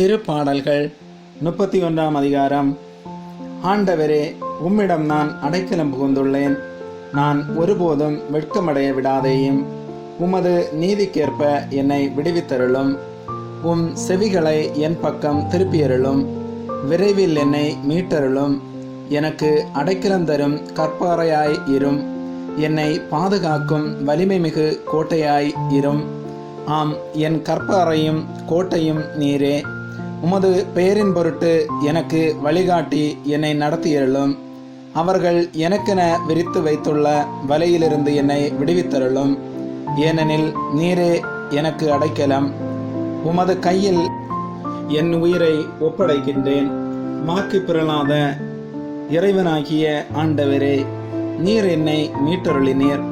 திருப்பாடல்கள். முப்பத்தி ஒன்றாம் அதிகாரம். ஆண்டவரே உம்மிடம் நான் அடைக்கலம் புகுந்துள்ளேன். நான் ஒருபோதும் வெட்கமடைய விடாதேயும். உமது நீதிக்கேற்ப என்னை விடுவித்தருளும். உம் செவிகளை என் பக்கம் திருப்பியருளும். விரைவில் என்னை மீட்டருளும். எனக்கு அடைக்கலம் தரும் கற்பாறையாய் இரும். என்னை பாதுகாக்கும் வலிமை மிகு கோட்டையாய் இரும். ஆம் என் கற்பாறையும் கோட்டையும் நீரே. உமது பெயரின் பொருட்டு எனக்கு வழிகாட்டி என்னை நடத்தியருளும். அவர்கள் எனக்கென விரித்து வைத்துள்ள வலையிலிருந்து என்னை விடுவித்தருளும். ஏனெனில் நீரே எனக்கு அடைக்கலம். உமது கையில் என் உயிரை ஒப்படைக்கின்றேன். மாக்கு பிறலாத இறைவனாகிய ஆண்டவரே நீர் என்னை மீட்டருளினீர்.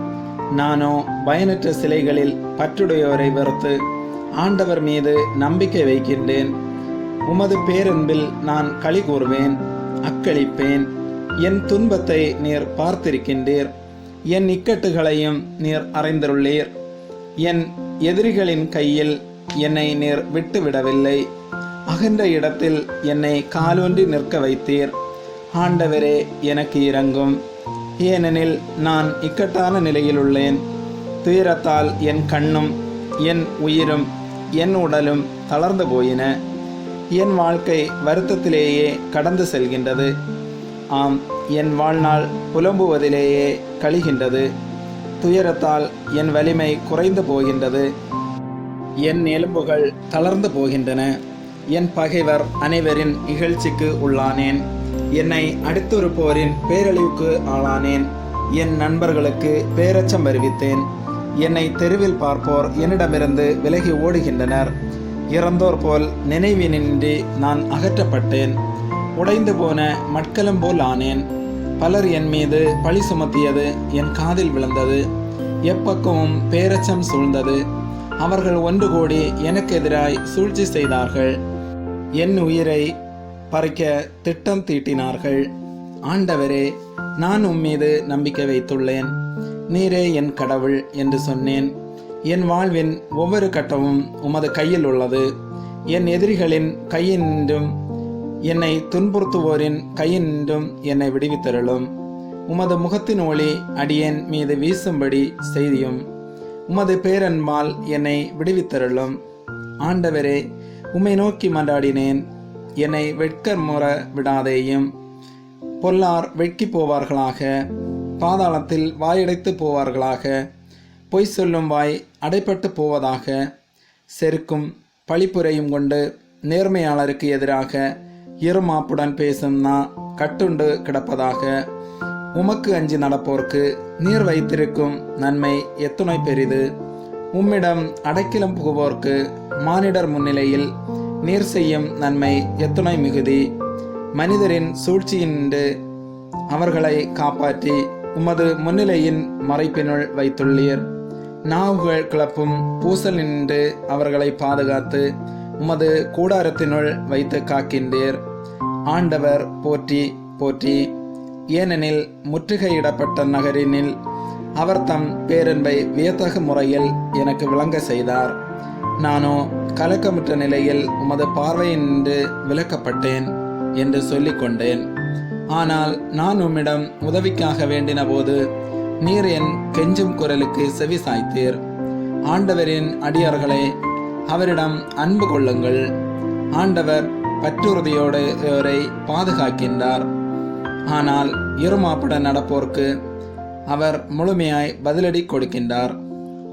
நானோ பயனற்ற சிலைகளில் பற்றுடையோரை வெறுத்து ஆண்டவர் மீது நம்பிக்கை வைக்கின்றேன். உமது பேரன்பில் நான் களி கூறுவேன் அக்களிப்பேன். என் துன்பத்தை நீர் பார்த்திருக்கின்றீர். என் இக்கட்டுகளையும் நீர் அறிந்துள்ளீர் என் எதிரிகளின் கையில் என்னை நீர் விட்டுவிடவில்லை. அகன்ற இடத்தில் என்னை காலூன்றி நிற்க வைத்தீர். ஆண்டவரே எனக்கு இறங்கும் ஏனெனில் நான் இக்கட்டான நிலையில் உள்ளேன். துயரத்தால் என் கண்ணும் என் உயிரும் என் உடலும் தளர்ந்து போயின. என் வாழ்க்கை வருத்தத்திலேயே கடந்து செல்கின்றது. ஆம் என் வாழ்நாள் புலம்புவதிலேயே கழிகின்றது. துயரத்தால் என் வலிமை குறைந்து போகின்றது. என் எலும்புகள் தளர்ந்து போகின்றன. என் பகைவர் அனைவரின் இகழ்ச்சிக்கு உள்ளானேன். என்னை அடித்திருப்போரின் பேரழிவுக்கு ஆளானேன். என் நண்பர்களுக்கு பேரச்சம் வருவித்தேன் என்னை தெருவில் பார்ப்போர் என்னிடமிருந்து விலகி ஓடுகின்றனர். இறந்தோர் போல் நினைவினின்றி நான் அகற்றப்பட்டேன். உடைந்து போன மட்கலம் போல் ஆனேன். பலர் என் மீது பழி சுமத்தியது என் காதில் விழுந்தது. எப்பக்கமும் பேரச்சம் சூழ்ந்தது. அவர்கள் ஒன்று கூடி எனக்கு எதிராய் சூழ்ச்சி செய்தார்கள். என் உயிரை பறிக்க திட்டம் தீட்டினார்கள். ஆண்டவரே நான் உம்மீது நம்பிக்கை வைத்துள்ளேன். நீரே என் கடவுள் என்று சொன்னேன். என் வாழ்வின் ஒவ்வொரு கட்டமும் உமது கையில் உள்ளது. என் எதிரிகளின் கையின்றும் என்னை துன்புறுத்துவோரின் கையின்றும் என்னை விடுவித்தருளும். உமது முகத்தின் ஒளி அடியேன் மீது வீசும்படி செய்தியும் உமது பேரன்பால் என்னை விடுவித்தருளும். ஆண்டவரே உம்மை நோக்கி மன்றாடினேன். என்னை வெட்கர் முற விடாதேயும் பொல்லார் வெட்கி போவார்களாக பாதாளத்தில் வாயடைத்து போவார்களாக பொய் சொல்லும் வாய் அடைப்பட்டு போவதாக செருக்கும் பழிப்புரையும் கொண்டு நேர்மையாளருக்கு எதிராக இருமாப்புடன் பேசும் நா கட்டுண்டு கிடப்பதாக உமக்கு அஞ்சி நடப்போர்க்கு நீர் வைத்திருக்கும் நன்மை எத்துணை பெரிது. உம்மிடம் அடைக்கலம் புகுவோர்க்கு மானிடர் முன்னிலையில் நீர் செய்யும் நன்மை எத்துணை மிகுதி. மனிதரின் சூழ்ச்சியின்று அவர்களை காப்பாற்றி உமது முன்னிலையின் மறைப்பினுள் வைத்துள்ளீர். நாவுகள் கிளப்பும் பூசல் நின்று அவர்களை பாதுகாத்து உமது கூடாரத்தினுள் வைத்து காக்கின்றீர். ஆண்டவர் போற்றி போற்றி. ஏனெனில் முற்றுகையிடப்பட்ட நகரினில் அவர் தம் பேரன்பை வியத்தகு முறையில் எனக்கு விளங்க செய்தார். நானோ கலக்கமுற்ற நிலையில் உமது பார்வையின்று விலக்கப்பட்டேன் என்று சொல்லிக்கொண்டேன். ஆனால் நான் உம்மிடம் உதவிக்காக வேண்டின போது நீர் என் கெஞ்சும் குரலுக்கு செவி சாய்த்தீர். ஆண்டவரின் அடியார்களே அவரிடம் அன்பு கொள்ளுங்கள். ஆண்டவர் பற்றுறுதியோடு இவரை பாதுகாக்கின்றார். ஆனால் இருமாப்புடன் நடப்போர்க்கு அவர் முழுமையாய் பதிலடி கொடுக்கின்றார்.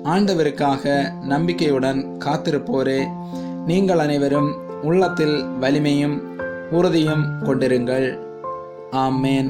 ஆண்டவருக்காக நம்பிக்கையுடன் காத்திருப்போரே நீங்கள் அனைவரும் உள்ளத்தில் வலிமையும் உறுதியும் கொண்டிருங்கள். ஆமேன்.